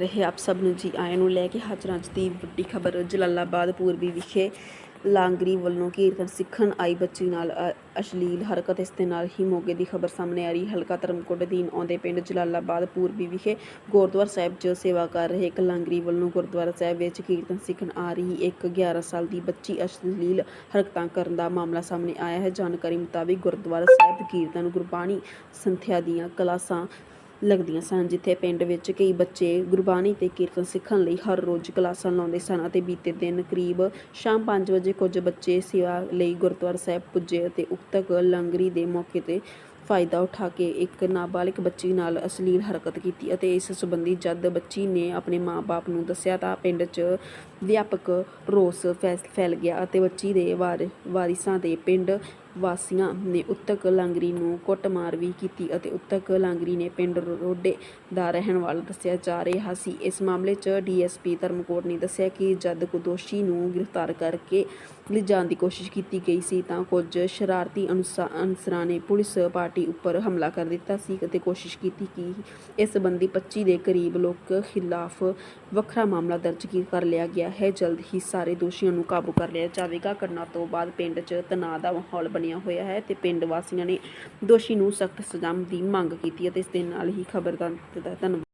ਰਹੇ ਆਪ ਸਭ ਨੂੰ ਜੀ ਆਇਆਂ ਨੂੰ ਲੈ ਕੇ ਹਾਜ਼ਰ ਅੱਜ ਦੀ ਵੱਡੀ ਖਬਰ ਜਲਾਲਾਬਾਦ ਪੂਰਬੀ ਵਿਖੇ ਲਾਂਗਰੀ ਵੱਲੋਂ ਕੀਰਤਨ ਸਿੱਖਣ ਆਈ ਬੱਚੀ ਨਾਲ ਅਸ਼ਲੀਲ ਹਰਕਤ। ਇਸ ਦੇ ਨਾਲ ਹੀ ਮੋਗੇ ਦੀ ਖਬਰ ਸਾਹਮਣੇ ਆ ਰਹੀ। ਹਲਕਾ ਧਰਮਕੋਟ ਅਧੀਨ ਆਉਂਦੇ ਪਿੰਡ ਜਲਾਲਾਬਾਦ ਪੂਰਬੀ ਵਿਖੇ ਗੁਰਦੁਆਰਾ ਸਾਹਿਬ 'ਚ ਸੇਵਾ ਕਰ ਰਹੇ ਇੱਕ ਲਾਂਗਰੀ ਵੱਲੋਂ ਗੁਰਦੁਆਰਾ ਸਾਹਿਬ ਵਿੱਚ ਕੀਰਤਨ ਸਿੱਖਣ ਆ ਰਹੀ ਇੱਕ 11 ਸਾਲ ਦੀ ਬੱਚੀ ਅਸ਼ਲੀਲ ਹਰਕਤਾਂ ਕਰਨ ਦਾ ਮਾਮਲਾ ਸਾਹਮਣੇ ਆਇਆ ਹੈ। ਜਾਣਕਾਰੀ ਮੁਤਾਬਿਕ ਗੁਰਦੁਆਰਾ ਸਾਹਿਬ ਕੀਰਤਨ ਗੁਰਬਾਣੀ ਸੰਥਿਆ ਦੀਆਂ ਕਲਾਸਾਂ ਲੱਗਦੀਆਂ ਸਨ, ਜਿੱਥੇ ਪਿੰਡ ਵਿੱਚ ਕਈ ਬੱਚੇ ਗੁਰਬਾਣੀ ਤੇ ਕੀਰਤਨ ਸਿੱਖਣ ਲਈ ਹਰ ਰੋਜ਼ ਕਲਾਸਾਂ ਲਾਉਂਦੇ ਸਨ ਅਤੇ ਬੀਤੇ ਦਿਨ ਕਰੀਬ ਸ਼ਾਮ 5 ਵਜੇ ਕੁਝ ਬੱਚੇ ਸੇਵਾ ਲਈ ਗੁਰਦੁਆਰਾ ਸਾਹਿਬ ਪੁੱਜੇ ਅਤੇ ਉਕਤਕ ਲੰਗਰੀ ਦੇ ਮੌਕੇ ਤੇ ਫਾਇਦਾ ਉਠਾ ਕੇ ਇੱਕ ਨਾਬਾਲਿਗ ਬੱਚੀ ਨਾਲ ਅਸ਼ਲੀਲ ਹਰਕਤ ਕੀਤੀ ਅਤੇ ਇਸ ਸੰਬੰਧੀ ਜਦ ਬੱਚੀ ਨੇ ਆਪਣੇ ਮਾਪੇ ਨੂੰ ਦੱਸਿਆ ਤਾਂ ਪਿੰਡ 'ਚ ਵਿਆਪਕ ਰੋਸ ਫੈਸ- ਫੈਲ ਗਿਆ ਅਤੇ ਬੱਚੀ ਦੇ ਵਾਰ- ਵਾਰਿਸਾਂ ਦੇ ਪਿੰਡ ਵਾਸੀਆਂ ਨੇ ਉਤਕ ਲਾਂਗਰੀ ਨੂੰ ਕੁੱਟਮਾਰ ਵੀ ਕੀਤੀ ਅਤੇ ਉਤਕ ਲਾਂਗਰੀ ਨੇ ਪਿੰਡ ਰੋਡੇ ਦਾ ਰਹਿਣ ਵਾਲਾ ਦੱਸਿਆ ਜਾ ਰਿਹਾ ਸੀ। ਇਸ ਮਾਮਲੇ 'ਚ ਡੀਐਸਪੀ ਧਰਮਕੋਟ ਨੇ ਦੱਸਿਆ ਕਿ ਜਦ ਕੋ ਦੋਸ਼ੀ ਨੂੰ ਗ੍ਰਿਫਤਾਰ ਕਰਕੇ ਲਿਜਾਣ ਦੀ ਕੋਸ਼ਿਸ਼ ਕੀਤੀ ਗਈ ਸੀ ਤਾਂ ਕੁਝ ਸ਼ਰਾਰਤੀ ਅਨੁਸਾ- ਅਨਸਰਾਂ ਨੇ ਪੁਲਿਸ ਪਾਰਟੀ ਉੱਪਰ ਹਮਲਾ ਕਰ ਦਿੱਤਾ ਸੀ ਅਤੇ ਕੋਸ਼ਿਸ਼ ਕੀਤੀ ਕਿ ਇਸ ਸੰਬੰਧੀ 25 ਦੇ ਕਰੀਬ ਲੋਕ ਖਿਲਾਫ ਵੱਖਰਾ ਮਾਮਲਾ ਦਰਜ ਕੀ ਕਰ ਲਿਆ ਗਿਆ ਹੈ। ਜਲਦ ਹੀ ਸਾਰੇ ਦੋਸ਼ੀਆਂ ਨੂੰ ਕਾਬੂ ਕਰ ਲਿਆ ਜਾਵੇਗਾ। ਘਟਨਾ ਤੋਂ ਬਾਅਦ ਪਿੰਡ 'ਚ ਤਣਾਅ ਦਾ ਮਾਹੌਲ ਬਣਿਆ ਹੋਇਆ ਹੈ ਤੇ ਪਿੰਡ ਵਾਸੀਆਂ ਨੇ ਦੋਸ਼ੀ ਨੂੰ ਸਖਤ ਸਜ਼ਾ ਦੀ ਮੰਗ ਕੀਤੀ ਅਤੇ ਇਸ ਦੇ ਨਾਲ ਹੀ ਖ਼ਬਰਦਾਰ ਧੰਨਵਾਦ।